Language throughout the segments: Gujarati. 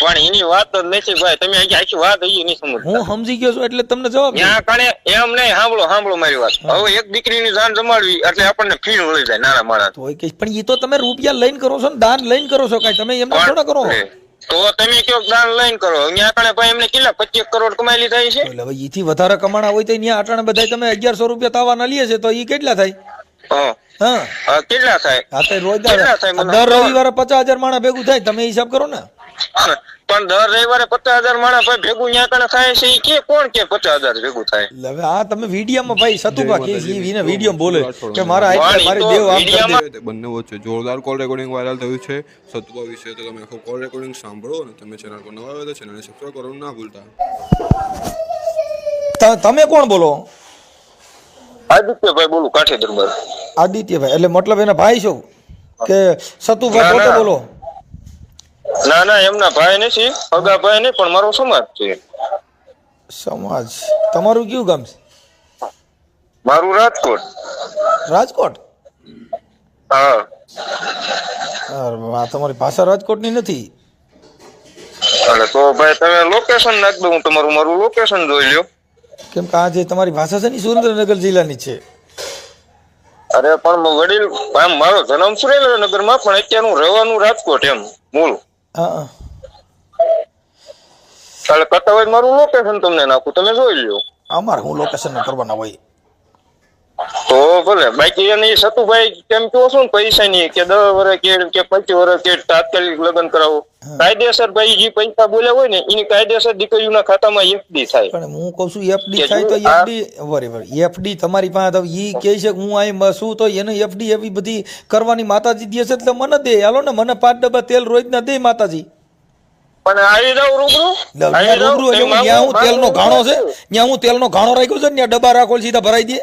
પણ એની વાત જ નથી ભાઈ તમે આખી આખી વાત હજી નહીં સમજતા. હું સમજી ગયો છું એટલે તમને જવાબ. ત્યાં કણે એમ નહીં સાંભળો સાંભળો મારી વાત. હવે એક દીકરીની જાન જમાડવી એટલે આપણને ફીણ વળી જાય નાના માણસ. તો કે પણ એ તો તમે રૂપિયા લઈને કરો છો ને દાન લઈને કરો છો કાઈ? તમે એમ થોડા કરો? તો તમે કયો દાન લઈને કરો. અહીંયા કણે ભાઈ એમને કેટલા? પચીસ કરોડ કમાઈ લીધા છે? એટલે હવે ઈથી વધારે કમાણા હોય તો અહીંયા આટણે બધા તમે અગિયારસો રૂપિયા તાવાના લઈએ છે તો ઈ કેટલા થાય? હા. હા. હા, કેટલા થાય? આ તો રોજ દર રવિવારે પચાસ હજાર માણસ ભેગું થાય તમે હિસાબ કરો ને. હા, પણ દર રવિવારે પચાસ હજાર માણસ ભાઈ ભેગું કણે થાય છે કે કોણ કે પચાસ હજાર ભેગું થાય? હવે આ તમે વિડીયામાં ભાઈ સતુભા કે છે વીડિયો બોલે કે મારા આઈ મારી દેવ આમ કરી દે. બંને વચ્ચે જોરદાર કોલ રેકોર્ડિંગ વાયરલ થયું છે. સતુભા વિશે તો તમે આખું કોલ રેકોર્ડિંગ સાંભળો અને તમે ચેનલ પર નવા આવ્યો તો ચેનલને સબસ્ક્રાઇબ કરવાનું ના ભૂલતા. તમે કોણ બોલો? આદિત્યભાઈ બોલું કાઠી દરબાર. આદિત્યભાઈ એટલે મતલબ એના ભાઈ છો? કે સતુભાઈ પોતે બોલો? ના ના એમના ભાઈ નથી અગા ભાઈ નહીં પણ મારો સમાજ છે. સમાજ? તમારું કયું ગામ છે? મારું રાજકોટ. રાજકોટ? હા. અરે તમારી ભાષા રાજકોટની નથી. એટલે તો ભાઈ તમે લોકેશન નાખ દો હું તમારું મારું લોકેશન જોઈ લ્યો. કેમ કે આ જે તમારી ભાષા છે ને સુરેન્દ્રનગર જિલ્લાની છે. અરે પણ વડીલ આમ મારો જન્મ સુરેન્દ્રનગરમાં પણ અત્યારનું રહેવાનું રાજકોટ એમ મૂળ. હા. એટલે કરતા હોય મારું લોકેશન તમને નાખું તમે જોઈ લ્યો અમારે હું લોકેશન કરવાના હોય તો ભલે બાકી એને સતુભાઈ કેમ કહો છો ને પૈસા ની કે દસ વર્ષ કે કે પચીસ વર્ષ કે તાત્કાલિક લગ્ન કરાવો. કાયદેસર ભાઈ જે પૈસા બોલ્યા હોય ને એની કાયદેસર દીકરીઓના ખાતામાં એફડી થાય. પણ હું કહું છું એફડી થાય તો એફડી બરાબર એફડી તમારી પાસે તો ઈ કહે છે હું અહીં શું તો એને એફડી એવી બધી કરવાની માતાજી દે છે એટલે મને દે. હાલો ને મને પાંચ ડબ્બા તેલ રોજ ના દે માતાજી. પણ આવી જાવ રૂબરૂ? રૂબરૂ એટલે હું તેલનો ઘાણો છે ત્યાં હું તેલનો ઘાણો રાખ્યો છે ને ત્યાં ડબ્બા રાખો સીધા ભરાઈ દે.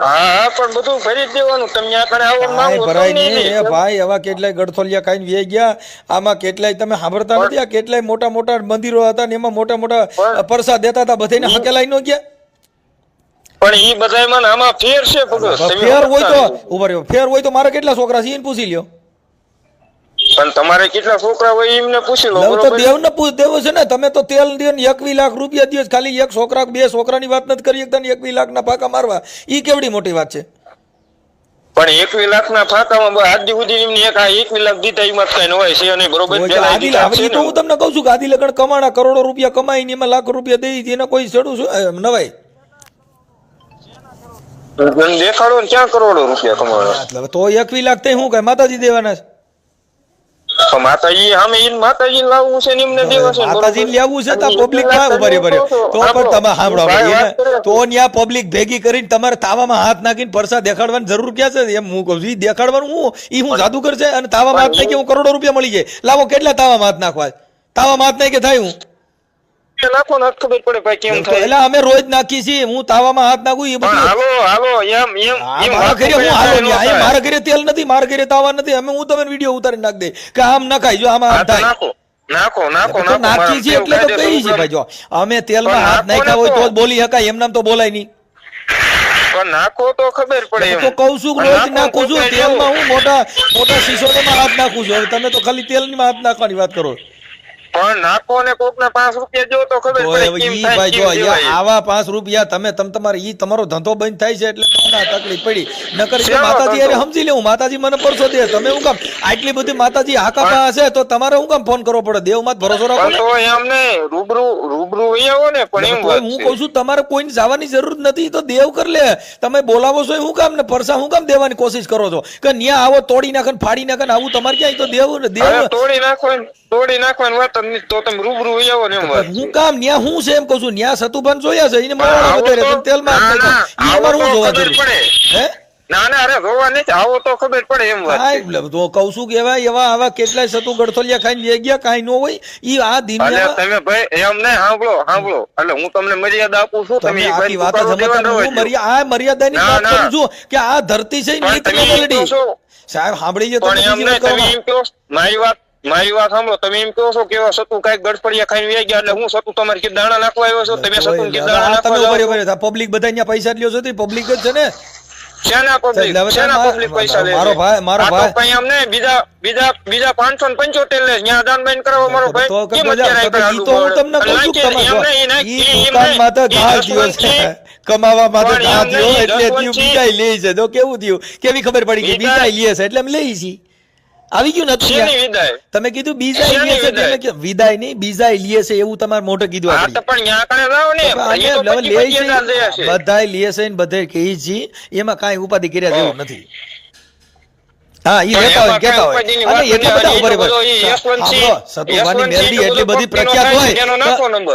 હા પણ બધું ભરી દેવાનું. તમે ત્યાં આવો માંગો ભરાય નહીં. નહીં. એ ભાઈ આવા કેટલાય ગડથોલિયા ખાઈને વે ગયા. આમાં કેટલાય તમે સાંભળતા નથી આ કેટલાય મોટા મોટા મંદિરો હતા ને એમાં મોટા મોટા પરસાદ દેતા હતા બધાને હકેલાઈ નો ગયા? પણ ઈ બધાયમાં આમાં ફેર છે ફેર હોય તો ઊભા રહ્યો ફેર હોય તો મારા કેટલા છોકરા છે? એને પૂછી લ્યો. પણ તમારે કેટલા છોકરા હોય એમને પૂછી લો તો દેવને ને પૂછ દેવો છે ને તમે તો તેલ દે ને એકવી લાખ રૂપિયા દો ખાલી એક છોકરા બે છોકરાની વાત નથી કરી એકદમ એકવી લાખ ના પાકા મારવા. ઈ કેવડી મોટી વાત છે? પણ એકવી લાખ ના ફાંકામાં આજ સુધી એમને એક આ એકવી લાખ દીધા એમાં કઈ ન હોય છે અને બરોબર? હોય તો હું તમને કહું છું કે આદિ લગન કમાણા કરોડો રૂપિયા કમાઈને એમાં લાખ રૂપિયા દઈ એને કોઈ ચડું છું નવાય. દેખાડો ને ક્યાં કરોડો રૂપિયા કમાવા તો એકવી લાખ થઈ હું કઈ માતાજી દેવાના છે? તો માતાજી માતાજી લાવવું છે માતાજી? છે તો પબ્લિક. તો પણ તમે સાંભળો ભાઈ તો ભેગી કરીને તમારે તાવામાં હાથ નાખીને પરસા દેખાડવાની જરૂર ક્યાં છે? એમ હું કહું છું ઈ દેખાડવાનું હું ઈ હું જાદુગર કરશે અને તાવામાં હાથ નાખી હું કરોડો રૂપિયા મળી જાય. લાવો કેટલા તાવામાં હાથ નાખવા તાવામાં હાથ નાખી થાય હું? નાખો ને ખબર પડે ભાઈ કેમ થાય. એટલે અમે રોજ નાખી છીએ હું તાવામાં હાથ નાખું એ બધું. હાલો હાલો એમ એમ મારા ઘરે હું હાલો ન નહીં અહીંયા મારા ઘરે તેલ નથી મારા ઘરે તાવા નથી અમે હું તમને વિડિયો ઉતારી નાખ દે કે આમ નખાય જો આમાં હાથ થાય. નાખો નાખો નાખો નાખી છે એટલે તો કહી છે ભાઈ જો અમે તેલમાં હાથ નાખ્યા હોય તો. જ બોલી શકાય એમ નામ તો બોલાય નહીં. પણ નાખો તો ખબર પડે તો કહું છું રોજ નાખું છું તેલમાં હું મોટા મોટા શીશોમાં હાથ નાખું છું. હવે તમે તો ખાલી તેલની હાથ નાખવાની વાત કરો પણ નાખો ને કોક ને પાંચ રૂપિયા જો તો ખબર પડે ઈ ભાઈ જો આવા પાંચ રૂપિયા તમે તમ તમારે ઈ તમારો ધંધો બંધ થાય છે એટલે તકલીફ પડી. નકર ઈ માતાજી અરે સમજી લેવું માતાજી મને પરસો દે. તમે હું કામ આટલી બધી માતાજી હાકાપા હશે તો તમારે હું કામ ફોન કરવો પડે? દેવમાં ભરોસો રાખો ને. તો એમ ને રૂબરૂ રૂબરૂ આવો ને પણ એમ હું. કહું છું તમારે કોઈને જવાની જરૂર નથી તો દેવ કર લે. તમે બોલાવો છો હું કામ ને? પરસા હું કામ દેવાની કોશિશ કરો છો? કે ન્યા આવો તોડી નાખે ફાડી નાખે આવું તમારે ક્યાંય? તો દેવ દેવ તોડી નાખો ને. તોડી નાખવાની વાત તો તમે રૂબરૂ આવો ને એમ વાત. હું કામ ન્યા હું છે એમ કહું છું ન્યા સતુભાન જોયા છે એને પણ વધારે તો- તમે તેલમાં આવો તો હું જોવા પડે. હે? ના ના અરે રોવા નહીં આવો તો ખબર પડે એમ વાત. કાંઈ તો કહું છું કે એવા એવા આવા કેટલાય સતુ ગડથોલિયા ખાઈને લઈ ગયા કાઈ ન હોય. ઈ આ દિનના તમે ભાઈ એમ ને સાંભળો સાંભળો. એટલે હું તમને મર્યાદા આપું છું તમે એ આખી વાત સમજતા હું મર્યાદા આ મર્યાદાની ની વાત. કરું છું કે આ ધરતી છે ને સાહેબ સાંભળી લો કહો. મારી વાત મારી વાત સાંભળો તમે એમ કહો છો કે સતુ કાંઈક ગડફડિયા ખાઈને વ્યાઈ ગયા એટલે હું સતુ તમારે કે દાણા નાખવા આવ્યો છો? તમે સતુ કે દાણા નાખવા તમે ઊભા રહ્યો. પબ્લિક બધા અહીંયા પૈસા લ્યો છો તો પબ્લિક જ છે ને? શેના પબ્લિક શેના પબ્લિક પૈસા લે મારો ભાઈ- મારો ભાઈ- કઈ અમને બીજા બીજા બીજા પાંચસો ને પંચોતેર લે અહીંયા દાન બેન કરાવો મારો ભાઈ. કેમ અત્યારે તો તો હું તમને કહું છું તમારે ઈ એમ નહીં, તો ઘા જસવંત છે. કમાવા માટે ઘા એમ એટલે બીજા. લે છે. તો કેવું થયું? કેવી ખબર પડી કે બીજા- લે છે? એટલે અમે લઈ છીએ આવી ગયું નથી તમે કીધું બીજા છે વિદાય? નહીં બીજા છે એવું તમારે મોઢે કીધું હા તો પણ ન્યા ને. દે બધાય ને બધે કહી જી એમાં કાંઈ ઉપાધિ કર્યા જેવું નથી. હા ઈ હોય હોય. અને બધા નથી. ઊભા રહે. ઈ તો બધો ઈ યશવંતસિંહ- સાંભળો, સતુભાની યશવંતસિંહ મેલડી એટલી બધી પ્રખ્યાત હોય.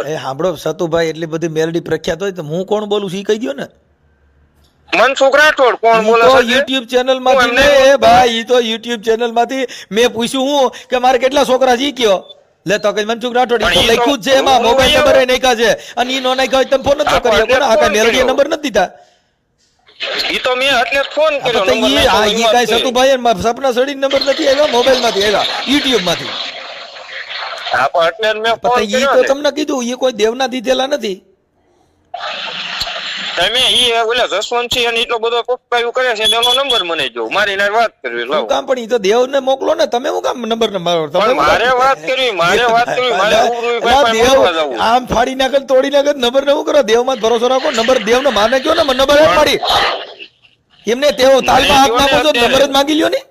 એ સાંભળો સતુભાઈ એટલી બધી મેલડી પ્રખ્યાત હોય તો હું કોણ બોલું છું? કહી દ્યો ને. મનસુખ રાઠોડ કોણ બોલે છે? યુટ્યુબ ચેનલમાંથી ને એ ભાઈ ઈ તો યુટ્યુબ ચેનલમાંથી મેં પૂછ્યું હું કે મારે કેટલા છોકરા છે કયો? લે તો કે મનસુખ રાઠોડ ઈ તો લખ્યું છે એમાં મોબાઈલ નંબર એ નાખ્યા છે. અને ઈ નો નાખ્યા તમે ફોન નતો હા, કરી શકો ને આ કાંઈ ફોન નંબર નથી દીધા ઈ તો મે એટલે ફોન કર્યો નંબર ઈ આ ઈ કઈ સતુ ભાઈ કર્યો. સપના સડી નંબર નથી આવ્યો મોબાઈલમાંથી આવ્યા યુટ્યુબમાંથી હા, પણ એટલે મે ફોન કર્યો તો તમને કીધું ઈ કોઈ દેવના દીધેલા નથી. તમે ઈ ઓલા જસવંતસિંહ અને એટલો બધો પપ્પાયું કરે છે તેનો નંબર મને જો. મારી નાર વાત કરવી લાવો. કામ પણ ઈ તો દેવને મોકલો ને તમે હું કામ નંબર ને મારો? તમે મારે વાત કરવી મારે વાત કરવી મારે ઉરુઈ ભાઈ દેવ આમ ફાડી નાખે ને તોડી નાખે નંબર ને હું કરો? દેવમાં ભરોસો રાખો નંબર દેવને માને કયો ને નંબર જ પાડી. એમને તેઓ તાલમાં હાથ નાખો છો નંબર જ માંગી લ્યો ને?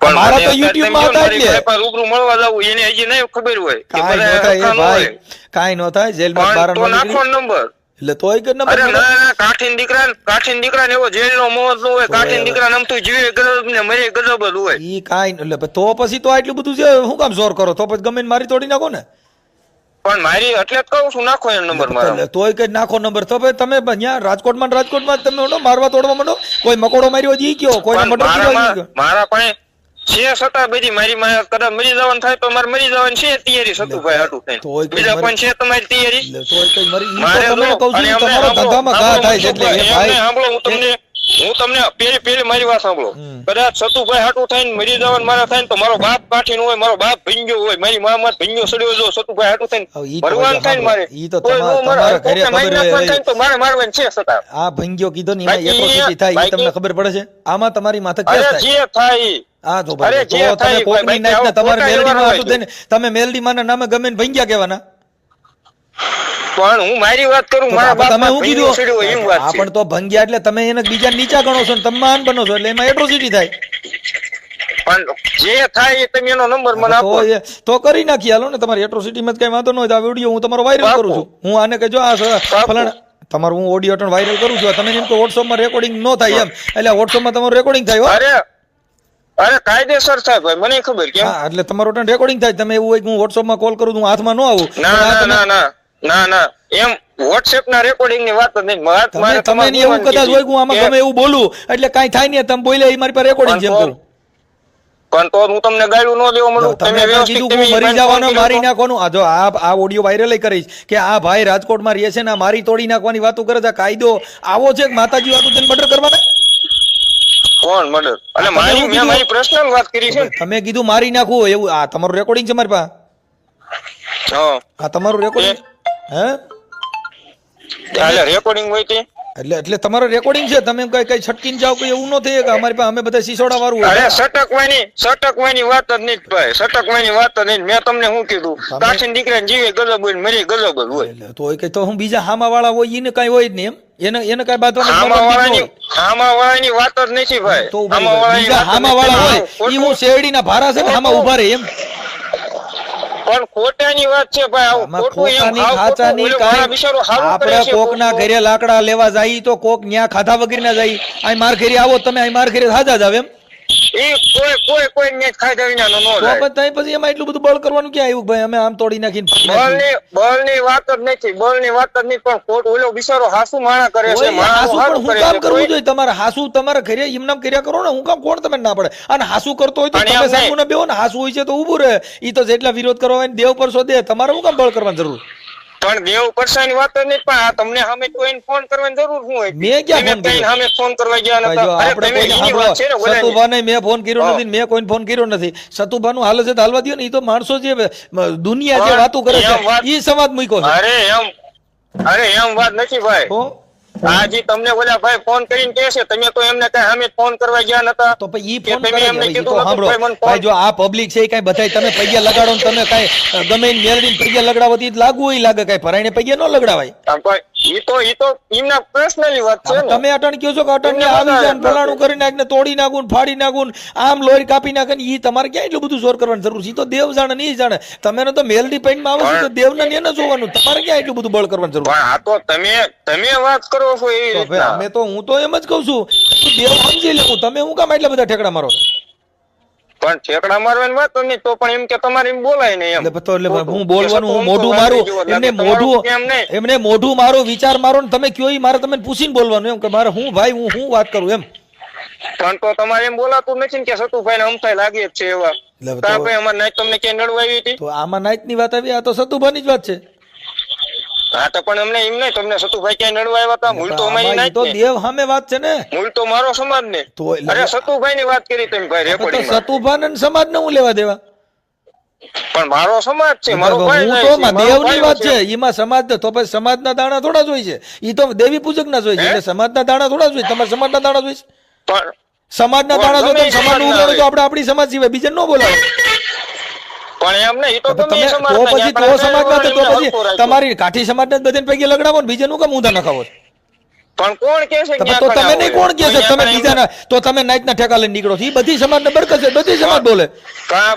મારા તો YouTube માં હતા એટલે. રૂબરૂ મળવા જવું એને હજી નહીં ખબર હોય કે કાંઈ નો થાય એ ન. કાંઈ નો થાય જેલમાં પણ બાર નાખો નંબર એટલે તોય કે નંબર અરે ના ના કાઠીન દીકરા કાઠીન દીકરા ને એવો જેલ નો મોહ ન હોય કાઠીન દીકરા નમતું જીવે ગજબ ને મરે ગજબ જ હોય. ઈ કાઈ એટલે તો પછી તો આટલું બધું છે શું કામ જોર કરો? તો પછી ગમે મારી તોડી નાખો ને. પણ મારી એટલે જ કહું છું નાખો એમ નંબર મારો એટલે તોય કઈ નાખો નંબર તો ભાઈ તમે અહીંયા રાજકોટમાં રાજકોટમાં તમે મારવા તોડવા માંડો? કોઈ મકોડો માર્યો જ ઈ કયો? કોઈ મર્ડર. મારા પાસે છે છતાં બધી મારી માં કદાચ મરી જવાનું થાય તો મારે મરી જવાની છે તૈયારી સતુભાઈ હાટું થઈને. બીજા પણ છે તમારી તૈયારી? મરી હું તમને હું તમને પેલી પેલી મારી વાત સાંભળો. કદાચ સતુભાઈ હાટું થઈને મરી જવાનું મારા થાય તો મારો બાપ કાઠીનો હોય મારો બાપ ભીંજો હોય મારી મા માં ભીંજો સડ્યો જો સતુભાઈ હાટું થઈને. ઈ થાય મારે. ઈ તો તમારા- મરે. ઘરે ખબર તો મારે મારવાનું છે સતા આ ભંગ્યો કીધો ને એમાં એટ્રોસિટી થાય ઈ તમને ખબર પડે છે? આમાં તમારી માથે કેસ થાય? જે થાય હા આ જો ભાઈ તમે કોકની નાખને તમારે મેલડી માં હતું તમે મેલડી માં નામે ગમે ભંગ્યા કહેવાના. પણ હું મારી વાત કરું મારા બાપ તમે શું કીધું? એમ વાત આ છે. પણ તો ભંગ્યા એટલે તમે એને બીજા નીચા ગણો છો ને તમે માન બનો છો એટલે એમાં એટ્રોસિટી થાય. પણ જે થાય એ તમે એનો નંબર મને આપો. તો કરી નાખી હાલો ને તમારી એટ્રોસિટીમાં માં કઈ વાંધો ન હોય આ વિડિયો હું તમારો વાયરલ કરું છું. હું આને કહેજો આ ફલાણા તમારું હું ઓડિયો ટન વાયરલ કરું છું. તમે એમ કે વોટ્સઅપમાં રેકોર્ડિંગ ન થાય એમ. એટલે વોટ્સઅપમાં તમારું રેકોર્ડિંગ થાય હો. અરે અરે કાયદેસર થાય ભાઈ મને ખબર કેમ? હા એટલે તમારો રેકોર્ડિંગ થાય. તમે એવું હોય કે હું વોટ્સઅપમાં કોલ કરું હું હાથમાં ન આવું. ના ના ના. ના ના. એમ વોટ્સએપ ના રેકોર્ડિંગની વાત નહીં. વાત મારે તમે એવું કદાચ હોય હું આમાં ગમે એવું બોલું એટલે કાઈ થાય નહીં તમે બોલ્યા એ મારી પાસે રેકોર્ડિંગ જેમ કરું પણ તો હું તમને ગાળું ન દેવા મળું તમે વ્યવસ્થિત તમે મરી જવાનો મારી નાખવાનું. આ જો આ આ ઓડિયો વાયરલ કરીશ કે આ ભાઈ રાજકોટમાં રહે છે ને મારી તોડી નાખવાની વાતો કરે છે કાયદો આવો છે કે માતાજી વાતો તેને મર્ડર કરવાના? કોણ મર્ડર અને મારી મેં મારી પર્સનલ વાત કરી છે. તમે કીધું મારી નાખું એવું આ તમારું રેકોર્ડિંગ છે મારી પાસે? હા. આ તમારું રેકોર્ડિંગ હે? એટલે રેકોર્ડિંગ હોય તે? એટલે એટલે તમારું રેકોર્ડિંગ છે તમે કઈ કઈ છટકીને જાવ કોઈ એવું ન થાય કે અમારી પાસે અમે બધા સિસોડા વાળું અરે સટકવાની સટકવાની વાત જ નહીં ભાઈ સટકવાની વાત જ નહીં. મેં તમને શું કીધું? કાઠીન જીવે ગજબ હોય મરી ગજબ જ હોય. તો કે તો હું બીજા હામા વાળા હોય એને કઈ હોય જ નહીં એમ? એને એને કઈ બાતો આમાં વાળાની વાત જ નથી ભાઈ. તો આમાં વાળાની બીજા વાત જ હામા વાળા હોય. ઈ હું શેરડીના ભારા છે હામા ઊભા રહે એમ? પણ ખોટાની વાત છે ભાઈ આવું ખોટું એમ ખાચાની આપણે કોકના ઘરે લાકડા લેવા જાય તો કોક ન્યા ખાધા વગર ના જાય. અહીં માર ઘરે આવો તમે અહીં માર ઘરે હાજા જ આવે એમ. ઈ કોઈ કોઈ કોઈ ને ખાધા વિનાનો નો થાય પછી તઈ પછી એમાં એટલું બધું બળ કરવાનું ક્યાં આવ્યું ભાઈ અમે આમ તોડી નાખીને બળ નાખ્યું. બળની વાત જ નથી બળની વાત જ નહીં પણ ખોટ ઓલો બિચારો હાસુ માણા કરે છે હાસુ પણ હું કામ કરવું જોઈએ તમારે? હાસુ તમારે ઘરે એમનામ કર્યા કરો ને હું કામ કોણ તમે ના પડે? અને હાસુ કરતો હોય તો તમે એમ ને સામું બેહો ને હાસુ હોય છે તો ઊભું રહે. ઈ તો જેટલા વિરોધ કરવા હોય દેવ પર શોધે. તમારે હું કામ બળ કરવાની જરૂર? પણ દેવ પરસાની વાત નહીં પણ આ તમને સામે કોઈ ફોન કરવાની જરૂર શું હોય? મેં ક્યાં ફોન સામે ફોન કરવા ગયા નતા અરે તમે એની વાત છે ને સતુભાને મેં ફોન કર્યો નથી મેં કોઈ ફોન કર્યો નથી. સતુભાનું હાલ છે હાલવા દો ને ઈ તો માણસો જે દુનિયા જે વાતો કરે છે ઈ સમાજ મૂક્યો છે. અરે એમ અરે એમ વાત નથી ભાઈ. આજે તમને ઓલા ભાઈ ફોન કરીને કહે છે તમે તો એમને કઈ અમે ફોન કરવા ગયા નતા. તો ભાઈ ઈ ફોન તમે એમને કીધું તો સાંભળો. ભાઈ જો આ પબ્લિક છે કઈ બધાય તમે પૈયા લગાડો ને તમે કઈ ગમે મેળવીને પૈયા લગડાવતી લાગવું હોય લાગે કઈ પરાયણે પૈયા ન લગડાવાય. ઈ તો ઈ તો એમના પર્સનલી વાત છે ને. તમે અટણ કયો છો કે અટણ ને આવી જાય ફલાણું કરી નાખ ને તોડી નાખું ફાડી નાખું ને આમ લોહી કાપી નાખે ને ઈ તમારે ક્યાં એટલું બધું જોર કરવાની જરૂર છે? ઈ તો દેવ જાણે નહીં જાણે. તમે તો મેલડી પેઇન્ટમાં આવો છો તો દેવને ને એને જોવાનું. તમારે ક્યાં એટલું બધું બળ કરવાની જરૂર? આ તો તમે તમે વાત કરો છો એવી અમે તો હું તો એમ જ કહું છું દેવ સમજી લેવું તમે હું કામ એટલા બધા ઠેકડા મારો છો? પણ ઠેકડા મારવાની વાત નહીં તો પણ એમ કે તમારે એમ બોલાય નહીં એમ. તો એટલે હું બોલવાનું હું મોઢું મારું એમને મોઢું એમને મોઢું મારો વિચાર મારો ને તમે કયો મારે તમે પૂછીને બોલવાનું એમ કે મારે હું ભાઈ હું હું વાત કરું એમ. પણ તો તમારે એમ બોલાતું નથી ને કે સતુભાઈ ને અમથાઈ લાગે છે એવા. નાઈટ તમને ક્યાંય નડવા આવી હતી? તો આમાં નાઈટની વાત આવી આ તો સતુભાની જ વાત છે. હા તો પણ અમને એમ નહીં તમને સતુભાઈ ક્યાંય નડવા આવ્યા હતા? મૂળ તો અમારી આમાં તો દેવ સામે વાત છે ને. મૂળ તો મારો સમાજ ને. અરે સતુભાઈ ની વાત કરી તમે ભાઈ રેકોર્ડિંગ સતુભાન સમાજ ને હું લેવા દેવા? પણ મારો સમાજ છે મારો ભાઈ હું તો દેવની વાત છે. એમાં સમાજ તો પછી સમાજના દાણા થોડા જ હોય છે. ઈ તો દેવી પૂજક ના જ હોય છે એટલે સમાજના દાણા થોડા જ હોય તમારા સમાજના દાણા જ હોય છે? પણ સમાજના ના દાણા જો તમે સમાજનું ઉગાડો તો આપણે આપણી સમાજ સિવાય બીજા ન બોલાવો. પણ એમ નહીં તો તો તમે તો પછી તો સમાજના તો પછી તમારી કાઠી સમાજને ને બધાને પૈકી લગડાવો ને બીજાનું કેમ ઊંધા નખાવો? પણ કોણ કે છે તો તમે નહીં કોણ કહે છે? તમે બીજાના તો તમે નાઈટના ઠેકા લઈને નીકળો છો. ઈ બધી સમાજને બરકત છે બધી સમાજ બોલે. કાં